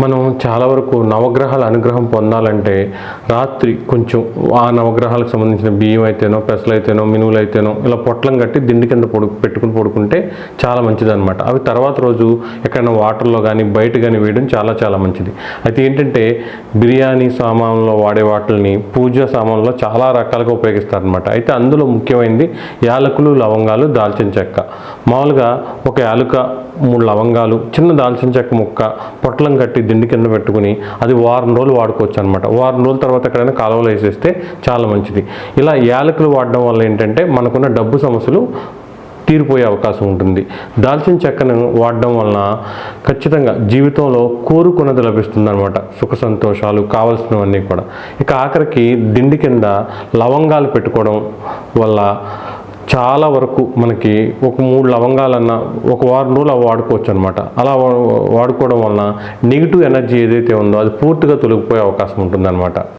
మనం చాలా వరకు నవగ్రహాల అనుగ్రహం పొందాలంటే రాత్రి కొంచెం ఆ నవగ్రహాలకు సంబంధించిన బియ్యం అయితేనో పెసలు అయితేనో మినువులు అయితేనో ఇలా పొట్లం కట్టి దిండి కింద పొడు పెట్టుకుని పడుకుంటే చాలా మంచిదన్నమాట. అవి తర్వాత రోజు ఎక్కడైనా వాటర్లో కానీ బయట కానీ వేయడం చాలా చాలా మంచిది. అయితే ఏంటంటే బిర్యానీ సామాన్లో వాడే వాటిని పూజ సామాన్లో చాలా రకాలుగా ఉపయోగిస్తారనమాట అయితే అందులో ముఖ్యమైనది యాలకులు లవంగాలు దాల్చిన చెక్క. మామూలుగా ఒక యాలుక మూడు లవంగాలు చిన్న దాల్చిన చెక్క ముక్క పొట్లం కట్టి దిండి కింద పెట్టుకుని అది వారం రోజులు వాడుకోవచ్చు అనమాట వారం రోజుల తర్వాత ఎక్కడైనా కాలువలు వేసేస్తే చాలా మంచిది. ఇలా యాలకులు వాడడం వల్ల ఏంటంటే మనకున్న డబ్బు సమస్యలు తీరిపోయే అవకాశం ఉంటుంది. దాల్చిన చెక్కను వాడడం వలన ఖచ్చితంగా జీవితంలో కోరుకున్నది లభిస్తుంది అనమాట సుఖ సంతోషాలు కావలసినవన్నీ కూడా. ఇక ఆఖరికి దిండి కింద లవంగాలు పెట్టుకోవడం వల్ల చాలా వరకు మనకి ఒక మూడు లవంగాలన్నా ఒక వారం రోజులు అవి వాడుకోవచ్చు అనమాట అలా వాడుకోవడం వలన నెగిటివ్ ఎనర్జీ ఏదైతే ఉందో అది పూర్తిగా తొలగిపోయే అవకాశం ఉంటుందన్నమాట.